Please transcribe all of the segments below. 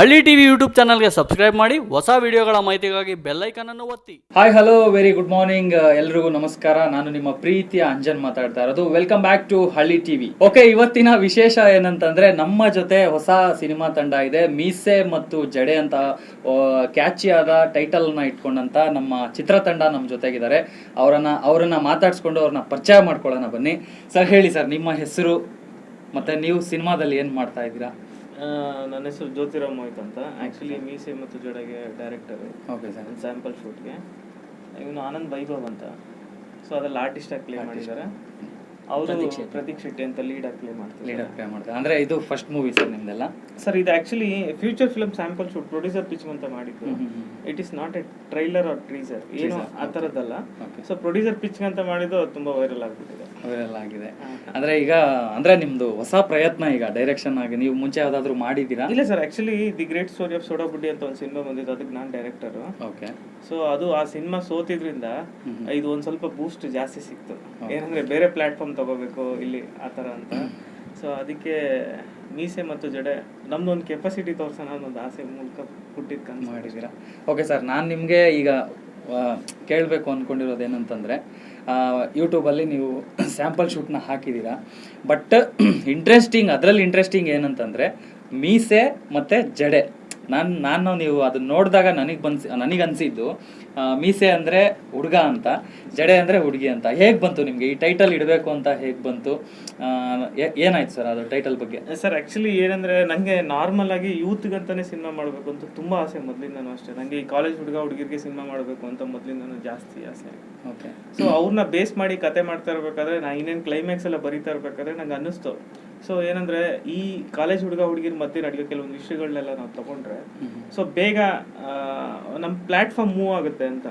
ಹಳ್ಳಿ TV YouTube ಚಾನಲ್ಗೆ subscribe ಮಾಡಿ ಹೊಸ ವಿಡಿಯೋಗಳ ಮಾಹಿತಿಗಾಗಿ ಬೆಲ್ಲೈಕನ್ ಅನ್ನು ಒತ್ತಿ. Hi hello very good morning ಎಲ್ರಿಗೂ ನಮಸ್ಕಾರ. ನಾನು ನಿಮ್ಮ ಪ್ರೀತಿಯ ಅಂಜನ್ ಮಾತಾಡ್ತಾ ಇರೋದು. Welcome back to Halli TV. Okay ಇವತ್ತಿನ ವಿಶೇಷ ಏನಂತಂದ್ರೆ ನಮ್ಮ ಜೊತೆ ಹೊಸ ಸಿನಿಮಾ ತಂಡ ಇದೆ. ಮೀಸೆ ಮತ್ತು ಜಡೆ ಅಂತ ಕ್ಯಾಚಿ ಆದ ಟೈಟಲ್ನ ಇಟ್ಕೊಂಡಂತ ನಮ್ಮ ಚಿತ್ರತಂಡ ನಮ್ಮ ಜೊತೆಗಿದ್ದಾರೆ. ಅವರನ್ನ ಅವರನ್ನ ಮಾತಾಡ್ಸ್ಕೊಂಡು ಅವ್ರನ್ನ ಪರಿಚಯ ಮಾಡ್ಕೊಳ್ಳೋಣ ಬನ್ನಿ. ಸರ್ ಹೇಳಿ ಸರ್ ನಿಮ್ಮ ಹೆಸರು ಮತ್ತೆ ನೀವು ಸಿನಿಮಾದಲ್ಲಿ ಏನ್ ಮಾಡ್ತಾ ಇದ್ದೀರಾ? ನನ್ನ ಹೆಸರು ಜ್ಯೋತಿರಾಮ್ ಮೋಹಿತ್ ಅಂತ. ಆ್ಯಕ್ಚುಲಿ ಮೀಸೆ ಮತ್ತು ಜೋಡಾಗೆ ಡೈರೆಕ್ಟರ್ ಓಕೆ ಸರ್ ಸ್ಯಾಂಪಲ್ ಶೂಟ್ಗೆ ಇವನು ಆನಂದ್ ವೈಭವ್ ಅಂತ. ಸೊ ಅದರಲ್ಲಿ ಆರ್ಟಿಸ್ಟಾಗಿ ಪ್ಲೇ ಮಾಡಿದ್ದಾರೆ. ಅವರು ಪ್ರತೀಕ್ ಶೆಟ್ಟಿ ಅಂತ ಲೀಡ್ ಆಗಿ ಪ್ಲೇ ಮಾಡ್ತಾರೆ. ಲೀಡರ್ ಪ್ಲೇ ಮಾಡ್ತಾರೆ. ಅಂದ್ರೆ ಇದು ಫಸ್ಟ್ ಮೂವಿ ಸರ್ ನಿಮ್ದೆಲ್ಲ? ಸರ್ ಇದು actually future film sample shoot producer pitch ಅಂತ ಮಾಡಿದ್ದು. It is not a trailer or teaser ಏನು ಆ ಥರದ್ದಲ್ಲ. ಸೊ ಪ್ರೊಡ್ಯೂಸರ್ ಪಿಚ್ ಅಂತ ಮಾಡಿದ್ದು ಅದು ತುಂಬ ವೈರಲ್ ಆಗಿಬಿಟ್ಟಿದೆ. ವೈರಲ್ ಆಗಿದೆ. ಅಂದ್ರೆ ಈಗ ಅಂದ್ರೆ ನಿಮ್ದು ಹೊಸ ಪ್ರಯತ್ನ ಈಗ ಡೈರೆಕ್ಷನ್ ಆಗಿ. ನೀವು ಮುಂಚೆ ಯಾವ್ದಾದ್ರು ಮಾಡಿದ್ದೀರಾ? ಇಲ್ಲ sir actually the great story of soda Buddi ಅಂತ ಒಂದು ಸಿನಿಮಾ ಬಂದಿದ್ದು ಅದಕ್ಕೆ ನಾನು ಡೈರೆಕ್ಟರ್ ಓಕೆ ಸೊ ಅದು ಆ ಸಿನಿಮಾ ಸೋತಿದ್ರಿಂದ ಇದು ಒಂದ್ ಸ್ವಲ್ಪ ಬೂಸ್ಟ್ ಜಾಸ್ತಿ ಸಿಕ್ತು. ಏನಂದ್ರೆ ಬೇರೆ ಪ್ಲಾಟ್ಫಾರ್ಮ್ ತಗೋಬೇಕು ಇಲ್ಲಿ ಆ ಥರ ಅಂತ. ಸೊ ಅದಕ್ಕೆ ಮೀಸೆ ಮತ್ತು ಜಡೆ ನಮ್ದೊಂದು ಕೆಪಾಸಿಟಿ ತೋರ್ಸೋಣ ಒಂದು ಆಸೆ ಮೂಲಕ ಹುಟ್ಟಿದ ಕನ್ ಮಾಡಿದ್ದೀರಾ? ಓಕೆ ಸರ್ ನಾನು ನಿಮಗೆ ಈಗ ಕೇಳಬೇಕು ಅಂದ್ಕೊಂಡಿರೋದು ಏನಂತಂದರೆ ಯೂಟ್ಯೂಬಲ್ಲಿ ನೀವು ಸ್ಯಾಂಪಲ್ ಶೂಟ್ನ ಹಾಕಿದ್ದೀರಾ? ಬಟ್ ಇಂಟ್ರೆಸ್ಟಿಂಗ್ ಅದರಲ್ಲಿ ಇಂಟ್ರೆಸ್ಟಿಂಗ್ ಏನಂತಂದರೆ, ಮೀಸೆ ಮತ್ತು ಜಡೆ. ನಾನು ನಾನು ನೀವು ಅದನ್ನ ನೋಡಿದಾಗ ನನಗೆ ಬನ್ಸಿ ನನಗೆ ಅನಿಸಿದ್ದು ಮೀಸೆ ಅಂದರೆ ಹುಡುಗ ಅಂತ ಜಡೆ ಅಂದರೆ ಹುಡುಗಿ ಅಂತ. ಹೇಗೆ ಬಂತು ನಿಮಗೆ? ಈ ಟೈಟಲ್ ಇಡಬೇಕು ಅಂತ ಹೇಗೆ ಬಂತು? ಏನಾಯ್ತು ಸರ್ ಅದು ಟೈಟಲ್ ಬಗ್ಗೆ? ಸರ್ ಆ್ಯಕ್ಚುಲಿ ಏನಂದ್ರೆ ನಂಗೆ ನಾರ್ಮಲ್ ಆಗಿ ಯೂತ್ಗಂತಾನೆ ಸಿನಿಮಾ ಮಾಡಬೇಕು ಅಂತ ತುಂಬಾ ಆಸೆ ಮೊದಲಿಂದನೂ ಅಷ್ಟೇ. ನಂಗೆ ಈ ಕಾಲೇಜ್ ಹುಡುಗ ಹುಡುಗಿರಿಗೆ ಸಿನಿಮಾ ಮಾಡಬೇಕು ಅಂತ ಮೊದಲಿಂದನೂ ಜಾಸ್ತಿ ಆಸೆ. ಓಕೆ. ಸೊ ಅವ್ರನ್ನ ಬೇಸ್ ಮಾಡಿ ಕತೆ ಮಾಡ್ತಾ ಇರ್ಬೇಕಾದ್ರೆ ನಾ ಇನ್ನೇನು ಕ್ಲೈಮ್ಯಾಕ್ಸ್ ಎಲ್ಲ ಬರೀತಾ ಇರ್ಬೇಕಾದ್ರೆ ನಂಗೆ ಅನ್ನಿಸ್ತು. ಸೊ ಏನಂದ್ರೆ ಈ ಕಾಲೇಜ್ ಹುಡುಗ ಹುಡುಗಿರ ಮಧ್ಯೆ ನಡೆಯೋ ಕೆಲವೊಂದು ವಿಷಯಗಳನ್ನೆಲ್ಲ ನಾವು ತಗೊಂಡ್ರೆ ಸೊ ಬೇಗ ನಮ್ಮ ಪ್ಲಾಟ್ಫಾರ್ಮ್ ಮೂವ್ ಆಗುತ್ತೆ. ಅಂತ.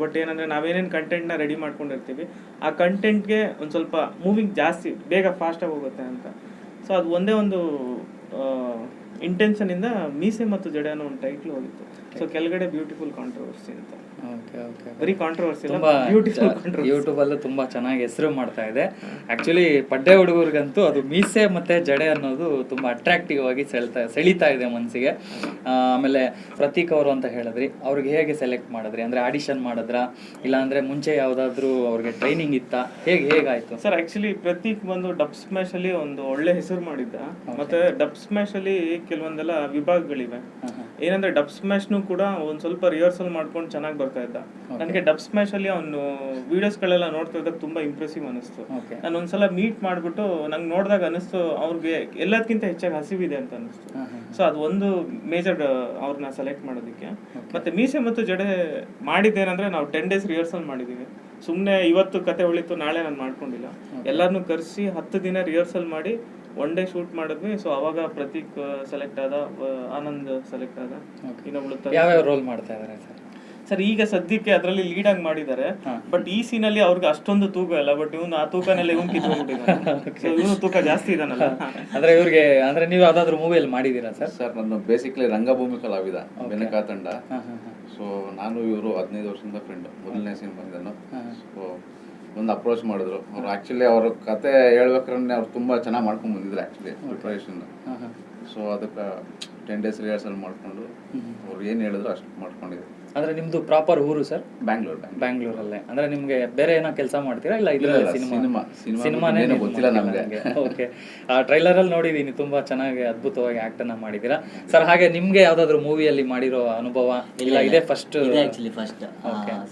ಬಟ್ ಏನಂದ್ರೆ ನಾವೇನೇನು ಕಂಟೆಂಟ್ನ ರೆಡಿ ಮಾಡ್ಕೊಂಡಿರ್ತೀವಿ, ಆ ಕಂಟೆಂಟ್ಗೆ ಒಂದು ಸ್ವಲ್ಪ ಮೂವಿಂಗ್ ಜಾಸ್ತಿ, ಬೇಗ ಫಾಸ್ಟಾಗಿ ಹೋಗುತ್ತೆ ಅಂತ. ಸೊ ಅದು ಒಂದೇ ಒಂದು ಇಂಟೆನ್ಷನಿಂದ ಮೀಸೆ ಮತ್ತು ಜಡೆ ಅನ್ನೋ ಒಂದು ಟೈಟ್ಲು ಹೋಗಿತ್ತು. ಸೊ ಕೆಳಗಡೆ ಬ್ಯೂಟಿಫುಲ್ ಕಾಂಟ್ರವರ್ಸಿ ಅಂತ. ಓಕೆ ಓಕೆ ಬರೀ ಕಾಂಟ್ರವರ್ಸಿ ತುಂಬಾ ಬ್ಯೂಟಿಫುಲ್ ಯೂಟ್ಯೂಬ್ ಅಲ್ಲೂ ತುಂಬಾ ಚೆನ್ನಾಗಿ ಹೆಸರು ಮಾಡ್ತಾ ಇದೆ. ಆಕ್ಚುಲಿ ಪಡ್ಡೆ ಹುಡುಗರಿಗಂತೂ ಅದು ಮೀಸೆ ಮತ್ತೆ ಜಡೆ ಅನ್ನೋದು ತುಂಬಾ ಅಟ್ರಾಕ್ಟಿವ್ ಆಗಿ ಸೆಳ್ತಾ ಸೆಳೀತಾ ಇದೆ ಮನಸ್ಸಿಗೆ ಆಮೇಲೆ ಪ್ರತೀಕ್ ಅವರು ಅಂತ ಹೇಳಿದ್ರಿ ಅವ್ರಿಗೆ ಹೇಗೆ ಸೆಲೆಕ್ಟ್ ಮಾಡಿದ್ರಿ? ಅಂದ್ರೆ ಆಡಿಷನ್ ಮಾಡಿದ್ರಾ? ಇಲ್ಲ ಅಂದ್ರೆ ಮುಂಚೆ ಯಾವ್ದಾದ್ರು ಅವ್ರಿಗೆ ಟ್ರೈನಿಂಗ್ ಇತ್ತಾ? ಹೇಗೆ ಹೇಗಾಯಿತು? ಸರ್ ಆಕ್ಚುಲಿ ಪ್ರತೀಕ್ ಬಂದು ಡಬ್ ಸ್ಮ್ಯಾಶ್ ಅಲ್ಲಿ ಒಂದು ಒಳ್ಳೆ ಹೆಸರು ಮಾಡಿದ್ದ. ಮತ್ತೆ ಡಬ್ ಸ್ಮ್ಯಾಶ್ ಅಲ್ಲಿ ಕೆಲವೊಂದೆಲ್ಲ ವಿಭಾಗಗಳಿವೆ. ಏನಂದ್ರೆ ಡಬ್ ಸ್ಮ್ಯಾಶ್ನು ಕೂಡ ಒಂದ್ ಸ್ವಲ್ಪ ರಿಹರ್ಸಲ್ ಮಾಡ್ಕೊಂಡು ಚೆನ್ನಾಗಿ ಬರ್ತಾ ಇದ್ದ. ನನಗೆ ಡಬ್ ಸ್ಮ್ಯಾಶ್ ಅಲ್ಲಿ ಅವನು ವಿಡಿಯೋಸ್ ಗಳೆಲ್ಲ ನೋಡ್ತಾ ಇದ್ದಾಗ ತುಂಬಾ ಇಂಪ್ರೆಸಿವ್ ಅನಿಸ್ತು. ನಾನು ಒಂದ್ಸಲ ಮೀಟ್ ಮಾಡ್ಬಿಟ್ಟು ನಂಗೆ ನೋಡಿದಾಗ ಅನಿಸ್ತು ಅವ್ರಿಗೆ ಎಲ್ಲದಕ್ಕಿಂತ ಹೆಚ್ಚಾಗಿ ಹಸಿವಿದೆ ಅಂತ ಅನಿಸ್ತು. ಸೊ ಅದು ಒಂದು ಮೇಜರ್ ಅವ್ರನ್ನ ಸೆಲೆಕ್ಟ್ ಮಾಡೋದಕ್ಕೆ. ಮತ್ತೆ ಮೀಸೆ ಮತ್ತು ಜಡೆ ಮಾಡಿದ್ದೇನಂದ್ರೆ ನಾವು ಟೆನ್ ಡೇಸ್ ರಿಹರ್ಸಲ್ ಮಾಡಿದೀವಿ. ಸುಮ್ಮನೆ ಇವತ್ತು ಕತೆ ಉಳಿತು ನಾಳೆ ನಾನು ಮಾಡ್ಕೊಂಡಿಲ್ಲ. ಎಲ್ಲರನ್ನೂ ಕರೆಸಿ ಹತ್ತು ದಿನ ರಿಹರ್ಸಲ್ ಮಾಡಿ ಒನ್ ಡೇ ಶೂಟ್ ಮಾಡಿದ್ವಿ ಸೊ ಅವಾಗ ಪ್ರತೀಕ್ ಸೆಲೆಕ್ಟ್ ಆದ ಆ, ಆನಂದ್ ಸೆಲೆಕ್ಟ್ ಆದ. ಇನ್ನೊಬ್ಳು ಯಾವ ಯಾವ್ಯಾವ ರೋಲ್ ಮಾಡ್ತಾ ಇದಾರೆ ಸರ್? ಸರ್ ಈಗ ಸದ್ಯಕ್ಕೆ ಅದರಲ್ಲಿ ಲೀಡ್ ಆಗಿ ಮಾಡಿದ್ದಾರೆ ಬಟ್ ಈ ಸೀನ್ ಅಲ್ಲಿ ಅವ್ರಿಗೆ ಅಷ್ಟೊಂದು ತೂಕ ಇಲ್ಲ ಬಟ್ ಇವನು ಆ ತೂಕನೆಲ್ಲ ಇವನು ಕಿತ್ಕೊಂಡ್ಬಿಟ್ಟಿದ್ದಾನೆ. ಸೊ ಇವನು ತೂಕ ಜಾಸ್ತಿ ಇದಾನಲ್ಲ ಅಂದ್ರೆ ಇವ್ರಿಗೆ ಅಂದ್ರೆ ನೀವು ಯಾವ್ದಾದ್ರು ಮೂವಿಯಲ್ಲಿ ಮಾಡಿದೀರಾ ಸರ್? ಸರ್ ನಾನು ಬೇಸಿಕ್ಲಿ ರಂಗಭೂಮಿ ಕಲಾವಿದ ಬೆನಕ ತಂಡ. ಸೊ ನಾನು ಇವರು ಹದಿನೈದು ವರ್ಷದಿಂದ ಫ್ರೆಂಡ್ ಮೊದಲನೇ ಸೀನ್ ಬಂದಿದ್ದಾನು ಸೊ ಒಂದು ಅಪ್ರೋಚ್ ಮಾಡಿದ್ರು. ಅವ್ರು ಆ್ಯಕ್ಚುಲಿ ಅವ್ರ ಕತೆ ಹೇಳ್ಬೇಕಂದ್ರೆ ಅವ್ರು ತುಂಬ ಚೆನ್ನಾಗಿ ಮಾಡ್ಕೊಂಡು ಬಂದಿದ್ರು ಆ್ಯಕ್ಚುಲಿ ಪ್ರಿಪ್ರೇಷನ್ ಹಾ ಹಾ. ಸೊ ಅದಕ್ಕೆ ಟೆನ್ ಡೇಸ್ ರಿಹರ್ಸಲ್ ಮಾಡಿಕೊಂಡು ಅವ್ರು ಏನು ಹೇಳಿದ್ರು ಅಷ್ಟು ಮಾಡ್ಕೊಂಡಿದ್ರು ಅಂದ್ರೆ ನಿಮ್ದು ಪ್ರಾಪರ್ ಊರು ಸರ್ ಬ್ಯಾಂಗ್ಳೂರ್ ಬ್ಯಾಂಗ್ಳೂರ್ ಬ್ಯಾಂಗ್ಳೂರಲ್ಲೇ ಅಂದ್ರೆ ನಿಮ್ಗೆ ಬೇರೆ ಏನೋ ಕೆಲಸ ಮಾಡ್ತೀರಾ ಇಲ್ಲ ಇದ್ರ ಸಿನಿಮಾ ಸಿನಿಮಾ. ಸಿನಿಮಾ ಸಿನಿಮಾನೇ ಗೊತ್ತಿಲ್ಲ ನಮಗೆ. ಓಕೆ ಆ ಟ್ರೈಲರ್ ಅಲ್ಲಿ ನೋಡಿದೀನಿ ತುಂಬಾ ಚೆನ್ನಾಗಿ ಅದ್ಭುತವಾಗಿ ಆಕ್ಟ್ ಅನ್ನ ಮಾಡಿದೀರಾ. ಸರ್ ಹಾಗೆ ನಿಮ್ಗೆ ಯಾವ್ದಾದ್ರು ಮೂವಿಯಲ್ಲಿ ಮಾಡಿರೋ ಅನುಭವ ಇಲ್ಲ ಇದೇ first actually first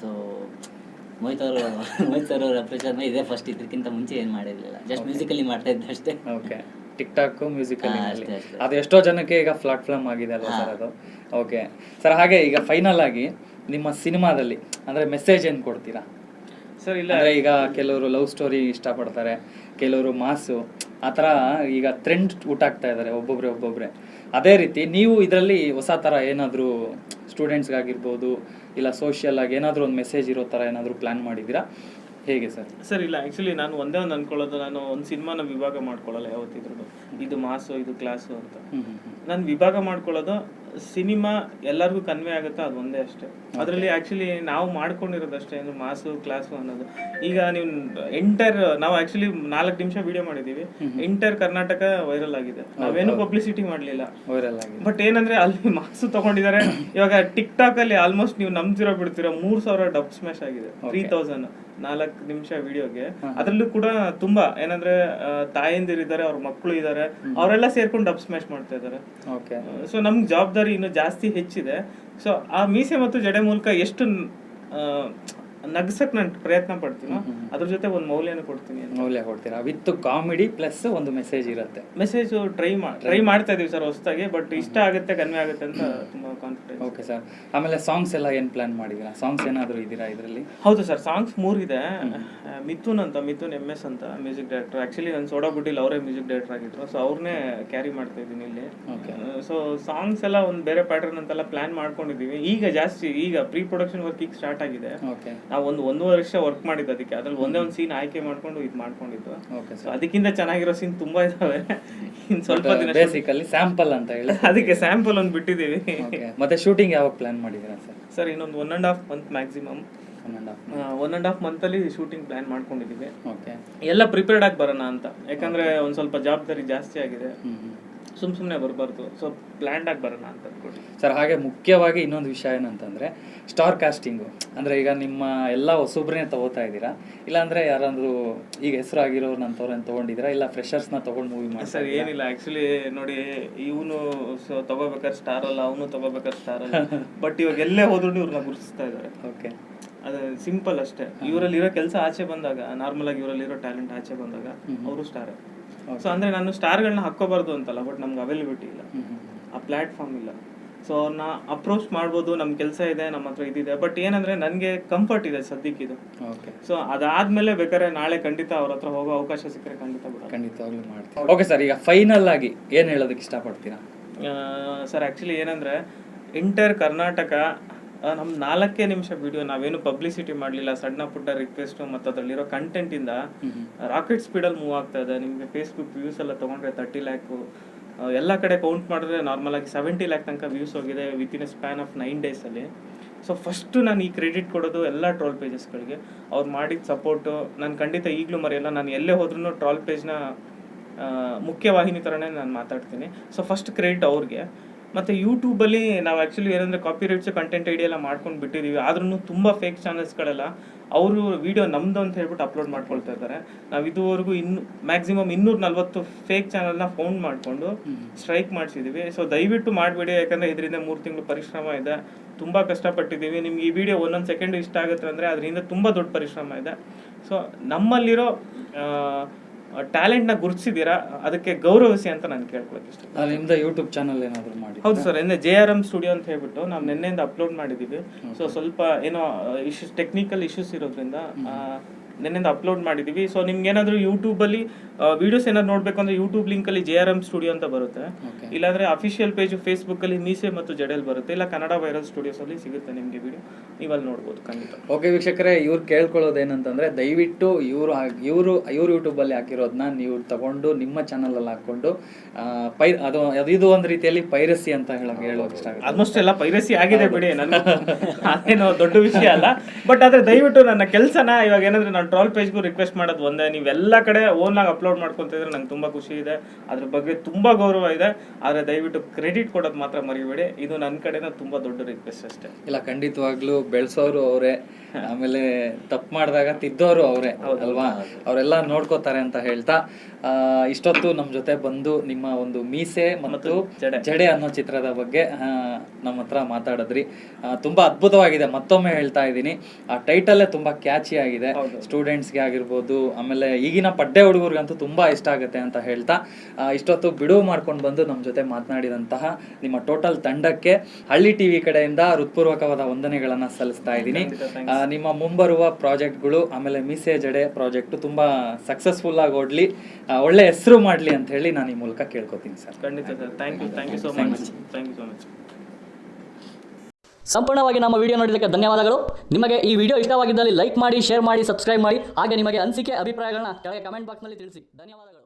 so Mohit ಅವರು ಮೋಹಿತ್ ಅವರು ಅವರ ಇದೇ ಫಸ್ಟ್ ಇದಕ್ಕಿಂತ ಮುಂಚೆ ಏನು ಮಾಡಿರಲಿಲ್ಲ. ಜಸ್ಟ್ ಮ್ಯೂಸಿಕಲ್ಲಿ ಮಾಡ್ತಾ ಇದ್ದೆ ಅಷ್ಟೇ. Okay TikTok music. ಅದು ಎಷ್ಟೋ ಜನಕ್ಕೆ ಈಗ ಪ್ಲಾಟ್ಫಾರ್ಮ್ ಫಿಲಮ್ ಆಗಿದೆ ಅಲ್ವಾ ಸರ್ ಅದು? ಓಕೆ ಸರ್ ಹಾಗೆ ಈಗ ಫೈನಲ್ ಆಗಿ ನಿಮ್ಮ ಸಿನಿಮಾದಲ್ಲಿ ಅಂದ್ರೆ ಮೆಸೇಜ್ ಏನ್ ಕೊಡ್ತೀರಾ? ಸರ್ ಇಲ್ಲ. ಅಂದ್ರೆ ಈಗ ಕೆಲವರು ಲವ್ ಸ್ಟೋರಿ ಇಷ್ಟಪಡ್ತಾರೆ ಕೆಲವರು ಮಾಸು. ಆ ಥರ ಈಗ ಟ್ರೆಂಡ್ ಊಟ ಆಗ್ತಾ ಇದ್ದಾರೆ ಒಬ್ಬೊಬ್ರೆ ಒಬ್ಬೊಬ್ರೆ. ಅದೇ ರೀತಿ ನೀವು ಇದರಲ್ಲಿ ಹೊಸ ಥರ ಏನಾದರೂ ಸ್ಟೂಡೆಂಟ್ಸ್ಗಾಗಿರ್ಬೋದು ಇಲ್ಲ ಸೋಷಿಯಲ್ ಆಗಿ ಏನಾದರೂ ಒಂದು ಮೆಸೇಜ್ ಇರೋ ಥರ ಏನಾದರೂ ಪ್ಲ್ಯಾನ್ ಮಾಡಿದ್ದೀರಾ? ಹೇಗೆ ಸರ್? ಸರ್ ಇಲ್ಲ ಆ್ಯಕ್ಚುಲಿ ನಾನು ಒಂದೇ ಒಂದು ಅನ್ಕೊಳ್ಳೋದು ನಾನು ಒಂದು ಸಿನಿಮಾನ ವಿಭಾಗ ಮಾಡ್ಕೊಳ್ಳಲ್ಲ ಯಾವತ್ತಿದ್ರು. ಇದು ಮಾಸು ಇದು ಕ್ಲಾಸು ಅಂತ. ನಾನು ವಿಭಾಗ ಮಾಡ್ಕೊಳ್ಳೋದು ಸಿನಿಮಾ ಎಲ್ಲರಿಗೂ ಕನ್ವೆ ಆಗುತ್ತಾ? ಅದು ಒಂದೇ ಅಷ್ಟೇ. ಅದರಲ್ಲಿ ಆಕ್ಚುಲಿ ನಾವು ಮಾಡ್ಕೊಂಡಿರೋದಷ್ಟೇ ಅಂದ್ರೆ ಮಾಸು ಕ್ಲಾಸು ಅನ್ನೋದು. ಈಗ ನೀವು ಎಂಟರ್ ನಾವು ಆಕ್ಚುಲಿ ನಾಲ್ಕು ನಿಮಿಷ ವಿಡಿಯೋ ಮಾಡಿದೀವಿ ಎಂಟರ್ ಕರ್ನಾಟಕ ವೈರಲ್ ಆಗಿದೆ. ನಾವೇನು ಪಬ್ಲಿಸಿಟಿ ಮಾಡಲಿಲ್ಲ. ವೈರಲ್ ಆಗಿದೆ. ಬಟ್ ಏನಂದ್ರೆ ಅಲ್ಲಿ ಮಾಸ್ ತಗೊಂಡಿದ್ದಾರೆ. ಇವಾಗ ಟಿಕ್ ಟಾಕ್ ಅಲ್ಲಿ ಆಲ್ಮೋಸ್ಟ್ ನೀವು ನಂಬ್ತಿರೋ ಬಿಡ್ತಿರೋ ಮೂರ್ ಸಾವಿರ ಡಬ್ ಸ್ಮ್ಯಾಶ್ ಆಗಿದೆ. ತ್ರೀ ತೌಸಂಡ್ ನಾಲ್ಕು ನಿಮಿಷ ವಿಡಿಯೋಗೆ ಅದ್ರಲ್ಲೂ ಕೂಡ ತುಂಬಾ ಏನಂದ್ರೆ ತಾಯಂದಿರು ತಾಯಂದಿರಿದ್ದಾರೆ ಅವ್ರ ಮಕ್ಕಳು ಇದ್ದಾರೆ. ಅವರೆಲ್ಲ ಸೇರ್ಕೊಂಡು ಡಬ್ ಸ್ಮ್ಯಾಶ್ ಮಾಡ್ತಾ ಇದ್ದಾರೆ. ಸೊ ನಮ್ಗೆ ಜವಾಬ್ದಾರಿ ಇನ್ನು ಜಾಸ್ತಿ ಹೆಚ್ಚಿದೆ. ಸೊ ಆ ಮೀಸೆ ಮತ್ತು ಜಡೆ ಮೂಲಕ ಎಷ್ಟು ನಗ್ಸಕ್ ನಾನು ಪ್ರಯತ್ನ ಪಡ್ತೀನಿ ಅದ್ರ ಜೊತೆ ಒಂದು ಮೌಲ್ಯನ ಕೊಡ್ತೀನಿ ಮೌಲ್ಯ ಕೊಡ್ತೀರಾ? ವಿತ್ ಕಾಮಿಡಿ ಪ್ಲಸ್ ಒಂದು ಮೆಸೇಜ್ ಇರುತ್ತೆ. ಮೆಸೇಜ್ ಟ್ರೈ ಟ್ರೈ ಮಾಡ್ತಾ ಇದೀವಿ ಸರ್ ಹೊಸದಾಗಿ ಬಟ್ ಇಷ್ಟ ಆಗುತ್ತೆ ಕನ್ವೆ ಆಗುತ್ತೆ ಅಂತ ತುಂಬಾ ಕಾನ್ಫಿಡೆನ್ಸ್ ಓಕೆ ಸರ್ ಆಮೇಲೆ ಸಾಂಗ್ಸ್ ಎಲ್ಲ ಏನು ಪ್ಲಾನ್ ಮಾಡಿದ್ದೀರಾ ಸಾಂಗ್ಸ್ ಏನಾದರೂ ಇದ್ದೀರಾ ಇದರಲ್ಲಿ? ಹೌದು ಸರ್ ಸಾಂಗ್ಸ್ ಮೂರಿದೆ ಇದೆ. ಮಿಥುನ್ ಅಂತ ಮಿಥುನ್ ಎಂ ಎಸ್ ಅಂತ ಮ್ಯೂಸಿಕ್ ಡೈರೆಕ್ಟರ್ ಆಕ್ಚುಲಿ ನನ್ನ ಸೋಡಾ ಬುಡ್ಡಿಲ್ ಅವರೇ ಮ್ಯೂಸಿಕ್ ಡೈರೆಕ್ಟರ್ ಆಗಿದ್ರು. ಸೊ ಅವ್ರನ್ನೇ ಕ್ಯಾರಿ ಮಾಡ್ತಾ ಇದ್ದೀನಿ ಇಲ್ಲಿ. ಸೊ ಸಾಂಗ್ಸ್ ಎಲ್ಲ ಒಂದು ಬೇರೆ ಪ್ಯಾಟರ್ನ್ ಅಂತೆಲ್ಲ ಪ್ಲಾನ್ ಮಾಡ್ಕೊಂಡಿದ್ದೀವಿ. ಈಗ ಜಾಸ್ತಿ ಈಗ ಪ್ರೀ ಪ್ರೊಡಕ್ಷನ್ ವರ್ಕ್ ಈಗ ಸ್ಟಾರ್ಟ್ ಆಗಿದೆ. ಓಕೆ ನಾವು ಒಂದು ಒಂದೂವರೆ ವರ್ಷ ವರ್ಕ್ ಮಾಡಿದ್ದು ಅದಕ್ಕೆ. ಅದ್ರಲ್ಲಿ ಒಂದೇ ಒಂದು ಸೀನ್ ಆಯ್ಕೆ ಮಾಡ್ಕೊಂಡು ಇದು ಮಾಡ್ಕೊಂಡಿದ್ದು. ಓಕೆ ಸೊ ಅದಕ್ಕಿಂತ ಚೆನ್ನಾಗಿರೋ ಸೀನ್ ತುಂಬಾ ಇದಾವೆ. ಇನ್ ಸ್ವಲ್ಪ ದಿನ ಬೇಸಿಕಲಿ ಸ್ಯಾಂಪಲ್ ಅಂತ ಹೇಳಿ ಅದಕ್ಕೆ ಸ್ಯಾಂಪಲ್ ಒಂದು ಬಿಟ್ಟಿದ್ದೀವಿ. ಮತ್ತೆ ಶೂಟಿಂಗ್ ಯಾವಾಗ ಪ್ಲಾನ್ ಮಾಡಿದ್ದೀರಾ ಸರ್? ಸರ್ ಇನ್ನೊಂದು one and half month maximum one and half one and half month ಅಲ್ಲಿ ಶೂಟಿಂಗ್ ಪ್ಲಾನ್ ಮಾಡ್ಕೊಂಡಿದ್ದೀವಿ. ಓಕೆ ಎಲ್ಲ ಪ್ರಿಪೇರ್ಡ್ ಆಗಿ ಬರೋಣ ಅಂತ. ಯಾಕಂದ್ರೆ ಒಂದ್ ಸ್ವಲ್ಪ ಜವಾಬ್ದಾರಿ ಜಾಸ್ತಿ ಆಗಿದೆ. ಸುಮ್ ಸುಮ್ನೆ ಬರಬಾರ್ದು. ಸೊ ಪ್ಲಾನ್ಡ್ ಆಗಿ ಬರೋಣ ಅಂತ ಅನ್ಕೊಂಡು. ಸರ್ ಹಾಗೆ ಮುಖ್ಯವಾಗಿ ಇನ್ನೊಂದು ವಿಷಯ ಏನಂತಂದ್ರೆ ಸ್ಟಾರ್ ಕಾಸ್ಟಿಂಗು ಅಂದ್ರೆ ಈಗ ನಿಮ್ಮ ಎಲ್ಲ ಹೊಸೊಬ್ರನ್ನೇ ತಗೋತಾ ಇದ್ದೀರಾ? ಇಲ್ಲಾಂದ್ರೆ ಯಾರಾದ್ರೂ ಈಗ ಹೆಸರಾಗಿರೋರ್ನಂತವ್ರನ್ನ ತಗೊಂಡಿದ್ದೀರಾ? ಇಲ್ಲ ಫ್ರೆಶರ್ಸ್ನ ತಗೊಂಡು ಮೂವಿ ಮಾಡಿ ಸರ್ ಏನಿಲ್ಲ. ಆಕ್ಚುಲಿ ನೋಡಿ ಇವನು ತಗೋಬೇಕಾದ್ರೆ ಸ್ಟಾರ್ ಅಲ್ಲ ಅವನು ತಗೋಬೇಕಾದ್ರೆ ಸ್ಟಾರ್ ಅಲ್ಲ. ಬಟ್ ಇವಾಗ ಎಲ್ಲೇ ಹೋದ್ರು ಇವ್ರನ್ನ ಗುರುತಿಸ್ತಾ ಇದ್ದಾರೆ. ಓಕೆ ಅದು ಸಿಂಪಲ್ ಅಷ್ಟೇ. ಇವರಲ್ಲಿ ಇರೋ ಕೆಲಸ ಆಚೆ ಬಂದಾಗ ನಾರ್ಮಲ್ ಆಗಿ ಇವರಲ್ಲಿ ಇರೋ ಟ್ಯಾಲೆಂಟ್ ಆಚೆ ಬಂದಾಗ ಅವರು ಸ್ಟಾರ್ ಸೊ ಅಂದರೆ ನಾನು ಸ್ಟಾರ್ಗಳನ್ನ ಹಾಕೋಬಾರ್ದು ಅಂತಲ್ಲ ಬಟ್ ನಮ್ಗೆ ಅವೈಲಬಿಲಿಟಿ ಇಲ್ಲ. ಆ ಪ್ಲಾಟ್ಫಾರ್ಮ್ ಇಲ್ಲ. ಸೊ ನಾ ಅಪ್ರೋಚ್ ಮಾಡ್ಬೋದು ನಮ್ಮ ಕೆಲಸ ಇದೆ ನಮ್ಮ ಹತ್ರ ಇದಿದೆ ಬಟ್ ಏನಂದ್ರೆ ನನಗೆ ಕಂಫರ್ಟ್ ಇದೆ ಸದ್ಯಕ್ಕೆ ಇದು ಓಕೆ ಸೊ ಅದಾದ್ಮೇಲೆ ಬೇಕಾದ್ರೆ ನಾಳೆ ಖಂಡಿತ ಅವ್ರ ಹತ್ರ ಹೋಗೋ ಅವಕಾಶ ಸಿಕ್ಕರೆ ಖಂಡಿತ ಬಿಡ ಖಂಡಿತವಾಗ್ಲೂ ಮಾಡ್ತೀನಿ. ಓಕೆ ಸರ್ ಈಗ ಫೈನಲ್ ಆಗಿ ಏನು ಹೇಳೋದಕ್ಕೆ ಇಷ್ಟಪಡ್ತೀರಾ? ಸರ್ ಆ್ಯಕ್ಚುಲಿ ಏನಂದ್ರೆ ಇಂಟರ್ ಕರ್ನಾಟಕ ನಮ್ಮ ನಾಲ್ಕೇ ನಿಮಿಷ ವಿಡಿಯೋ ನಾವೇನು ಪಬ್ಲಿಸಿಟಿ ಮಾಡಲಿಲ್ಲ ಸಣ್ಣ ಪುಟ್ಟ ರಿಕ್ವೆಸ್ಟು ಮತ್ತು ಅದರಲ್ಲಿರೋ ಕಂಟೆಂಟಿಂದ ರಾಕೆಟ್ ಸ್ಪೀಡಲ್ಲಿ ಮೂವ್ ಆಗ್ತಾ ಇದೆ. ನಿಮಗೆ ಫೇಸ್ಬುಕ್ ವ್ಯೂಸ್ ಎಲ್ಲ ತೊಗೊಂಡ್ರೆ ತರ್ಟಿ ಲ್ಯಾಕು ಎಲ್ಲ ಕಡೆ ಕೌಂಟ್ ಮಾಡಿದ್ರೆ ನಾರ್ಮಲ್ ಆಗಿ ಸೆವೆಂಟಿ ಲ್ಯಾಕ್ ತನಕ ವ್ಯೂಸ್ ಹೋಗಿದೆ within a span of nine ಡೇಸಲ್ಲಿ ಸೊ ಫಸ್ಟು ನಾನು ಈ ಕ್ರೆಡಿಟ್ ಕೊಡೋದು ಎಲ್ಲ ಟ್ರೋಲ್ ಪೇಜಸ್ಗಳಿಗೆ ಅವ್ರು ಮಾಡಿದ ಸಪೋರ್ಟು ನಾನು ಖಂಡಿತ ಈಗಲೂ ಮರೆಯಲ್ಲ ನಾನು ಎಲ್ಲೇ ಹೋದ್ರೂ ಟ್ರೋಲ್ ಪೇಜ್ನ ಮುಖ್ಯವಾಹಿನಿ ಥರನೇ ನಾನು ಮಾತಾಡ್ತೀನಿ. ಸೊ ಫಸ್ಟ್ ಕ್ರೆಡಿಟ್ ಅವ್ರಿಗೆ. ಮತ್ತು ಯೂಟ್ಯೂಬಲ್ಲಿ ನಾವು ಆ್ಯಕ್ಚುಲಿ ಏನಂದರೆ ಕಾಪಿ ರೈಟ್ಸ್ ಕಂಟೆಂಟ್ ಐಡಿ ಎಲ್ಲ ಮಾಡ್ಕೊಂಡು ಬಿಟ್ಟಿದ್ದೀವಿ ಆದ್ರೂ ತುಂಬ ಫೇಕ್ ಚಾನಲ್ಸ್ಗಳೆಲ್ಲ ಅವರು ವಿಡಿಯೋ ನಮ್ದು ಅಂತ ಹೇಳ್ಬಿಟ್ಟು ಅಪ್ಲೋಡ್ ಮಾಡ್ಕೊಳ್ತಾ ಇದ್ದಾರೆ. ನಾವು ಇದುವರೆಗೂ ಇನ್ನು ಮ್ಯಾಕ್ಸಿಮಮ್ ಇನ್ನೂರ ನಲ್ವತ್ತು ಫೇಕ್ ಚಾನಲ್ನ ಫೌಂಡ್ ಮಾಡಿಕೊಂಡು ಸ್ಟ್ರೈಕ್ ಮಾಡಿಸಿದ್ದೀವಿ ಸೊ ದಯವಿಟ್ಟು ಮಾಡಬೇಡಿ ಯಾಕಂದರೆ ಇದರಿಂದ ಮೂರು ತಿಂಗಳು ಪರಿಶ್ರಮ ಇದೆ. ತುಂಬ ಕಷ್ಟಪಟ್ಟಿದ್ದೀವಿ. ನಿಮ್ಗೆ ಈ ವಿಡಿಯೋ ಒಂದೊಂದು ಸೆಕೆಂಡ್ ಇಷ್ಟ ಆಗುತ್ತೆ ಅಂದರೆ ಅದರಿಂದ ತುಂಬ ದೊಡ್ಡ ಪರಿಶ್ರಮ ಇದೆ. ಸೊ ನಮ್ಮಲ್ಲಿರೋ ಟ್ಯಾಲೆಂಟ್ನ ಗುರುತಿಸಿದ್ದೀರಾ? ಅದಕ್ಕೆ ಗೌರವಿಸಿ ಅಂತ ನಾನು ಕೇಳ್ಕೊಳಕ್ಕೆ ಇಷ್ಟ ನಿಮ್ದು ಯೂಟ್ಯೂಬ್ ಚಾನಲ್ ಏನಾದರೂ ಮಾಡಿ. ಹೌದು ಸರ್ ನಿನ್ನೆ ಜೆ ಆರ್ ಎಂ ಸ್ಟುಡಿಯೋ ಅಂತ ಹೇಳ್ಬಿಟ್ಟು ನಾವು ನಿನ್ನೆಯಿಂದ ಅಪ್ಲೋಡ್ ಮಾಡಿದ್ದೀವಿ ಸೊ ಸ್ವಲ್ಪ ಏನೋ ಇಶ್ಯೂಸ್ ಟೆಕ್ನಿಕಲ್ ಇಶ್ಯೂಸ್ ಇರೋದ್ರಿಂದ ನಿನ್ನೆಯಿಂದ ಅಪ್ಲೋಡ್ ಮಾಡಿದ್ದೀವಿ ಸೊ ನಿಮ್ಗೆ ಏನಾದರೂ ಯೂಟ್ಯೂಬಲ್ಲಿ ವಿಡಿಯೋಸ್ ಏನಾದ್ರು ನೋಡಬೇಕು ಅಂದ್ರೆ ಯೂಟ್ಯೂಬ್ ಲಿಂಕಲ್ಲಿ ಜೆ ಆರ್ ಎಂ ಸ್ಟುಡಿಯೋ ಅಂತ ಬರುತ್ತೆ. ಇಲ್ಲಾಂದ್ರೆ ಅಫಿಷಿಯಲ್ ಪೇಜ್ ಫೇಸ್ಬುಕ್ಕಲ್ಲಿ ಮೀಸೆ ಮತ್ತು ಜಡೆಲ್ ಬರುತ್ತೆ. ಇಲ್ಲ ಕನ್ನಡ ವೈರಲ್ ಸ್ಟುಡಿಯೋಸ್ ಅಲ್ಲಿ ಸಿಗುತ್ತೆ ನಿಮಗೆ ವಿಡಿಯೋ ನೀವು ಅಲ್ಲಿ ನೋಡ್ಬೋದು ಖಂಡಿತ. ಓಕೆ ವೀಕ್ಷಕರೇ ಇವ್ರು ಕೇಳ್ಕೊಳ್ಳೋದು ಏನಂತಂದ್ರೆ ದಯವಿಟ್ಟು ಇವರು ಇವರು ಇವ್ರ ಯೂಟ್ಯೂಬ್ ಅಲ್ಲಿ ಹಾಕಿರೋದನ್ನ ನೀವು ತಗೊಂಡು ನಿಮ್ಮ ಚಾನಲಲ್ಲಿ ಹಾಕೊಂಡು ಪೈ ಅದು ಇದು ಒಂದು ರೀತಿಯಲ್ಲಿ ಪೈರಸಿ ಅಂತ ಹೇಳಕ್ ಹೇಳೋಕೆ ಇಷ್ಟ ಆಲ್ಮೋಸ್ಟ್ ಎಲ್ಲ ಪೈರಸಿ ಆಗಿದೆ ಬಿಡಿ ನನ್ನ ಅದೇನೋ ದೊಡ್ಡ ವಿಷಯ ಅಲ್ಲ. ಬಟ್ ಆದ್ರೆ ದಯವಿಟ್ಟು ನನ್ನ ಕೆಲಸನ ಇವಾಗ ಏನಂದ್ರೆ ನಾನು ಟ್ರಾಲ್ ಪೇಜ್ಗೂ ರಿಕ್ವೆಸ್ಟ್ ಮಾಡೋದು ಒಂದೇ. ನೀವೆಲ್ಲ ಕಡೆ ಓನ್ ಆಗಿ ಅಪ್ಲೋಡ್ ಮಾಡ್ಕೊಂತಿದ್ರೆ ನಂಗೆ ತುಂಬಾ ಖುಷಿ ಇದೆ. ಅದ್ರ ಬಗ್ಗೆ ತುಂಬಾ ಗೌರವ ಇದೆ. ಆದರೆ ದಯವಿಟ್ಟು ಕ್ರೆಡಿಟ್ ಕೊಡೋದು ಮಾತ್ರ ಮರಿಬೇಡಿ. ಇದು ನನ್ನ ಕಡೆನ ತುಂಬಾ ದೊಡ್ಡ ರಿಕ್ವೆಸ್ಟ್ ಅಷ್ಟೇ. ಇಲ್ಲ ಖಂಡಿತವಾಗ್ಲೂ ಬೆಳೆಸೋರು ಅವರೇ. ಆಮೇಲೆ ತಪ್ಪು ಮಾಡಿದಾಗ ತಿದ್ದೋರು ಅವರೇ ಅಲ್ವಾ? ಅವರೆಲ್ಲ ನೋಡ್ಕೋತಾರೆ ಅಂತ ಹೇಳ್ತಾ ಆ, ಇಷ್ಟೊತ್ತು ನಮ್ಮ ಜೊತೆ ಬಂದು ನಿಮ್ಮ ಒಂದು ಮೀಸೆ ಮತ್ತು ಜಡೆ. ಅನ್ನೋ ಚಿತ್ರದ ಬಗ್ಗೆ ನಮ್ಮ ಹತ್ರ ಮಾತಾಡಿದ್ರಿ. ತುಂಬಾ ಅದ್ಭುತವಾಗಿದೆ. ಮತ್ತೊಮ್ಮೆ ಹೇಳ್ತಾ ಇದ್ದೀನಿ. ಆ ಟೈಟಲ್ಲೇ ತುಂಬಾ ಕ್ಯಾಚಿ ಆಗಿದೆ. ಸ್ಟೂಡೆಂಟ್ಸ್ಗೆ ಆಗಿರ್ಬೋದು ಆಮೇಲೆ ಈಗಿನ ಪಡ್ಡೆ ಹುಡುಗರಿಗಂತೂ ತುಂಬಾ ಇಷ್ಟ ಆಗುತ್ತೆ ಅಂತ ಹೇಳ್ತಾ ಇಷ್ಟೊತ್ತು ಬಿಡುವು ಮಾಡ್ಕೊಂಡು ಬಂದು ನಮ್ಮ ಜೊತೆ ಮಾತನಾಡಿದಂತಹ ನಿಮ್ಮ ಟೋಟಲ್ ತಂಡಕ್ಕೆ ಹಳ್ಳಿ ಟಿವಿ ಕಡೆಯಿಂದ ಹೃತ್ಪೂರ್ವಕವಾದ ವಂದನೆಗಳನ್ನು ಸಲ್ಲಿಸ್ತಾ ಇದ್ದೀನಿ. ನಿಮ್ಮ ಮುಂಬರುವ ಪ್ರಾಜೆಕ್ಟ್ಗಳು ಆಮೇಲೆ ಮೀಸೆ ಜಡೆ ಪ್ರಾಜೆಕ್ಟ್ ತುಂಬಾ ಸಕ್ಸಸ್ಫುಲ್ ಆಗಿ ಓಡ್ಲಿ ಒಳ್ಳೆ ಹೆಸರು ಮಾಡ್ಲಿ ಅಂತ ಹೇಳಿ ನಾನು ಈ ಮೂಲಕ ಕೇಳ್ಕೊತೀನಿ ಸರ್. ಖಂಡಿತ sir. Thank you thank you so much thank you so much ಸಂಪೂರ್ಣವಾಗಿ ನಮ್ಮ ವಿಡಿಯೋ ನೋಡಿದ್ದಕ್ಕೆ ಧನ್ಯವಾದಗಳು. ನಿಮಗೆ ಈ ವಿಡಿಯೋ ಇಷ್ಟವಾಗಿದ್ದಲ್ಲಿ ಲೈಕ್ ಮಾಡಿ ಶೇರ್ ಮಾಡಿ ಸಬ್ಸ್ಕ್ರೈಬ್ ಮಾಡಿ. ಹಾಗೆ ನಿಮಗೆ ಅನಿಸಿಕೆ, ಅಭಿಪ್ರಾಯಗಳನ್ನ ಕೆಳಗೆ ಕಮೆಂಟ್ ಬಾಕ್ಸ್ನಲ್ಲಿ ತಿಳಿಸಿ. ಧನ್ಯವಾದಗಳು.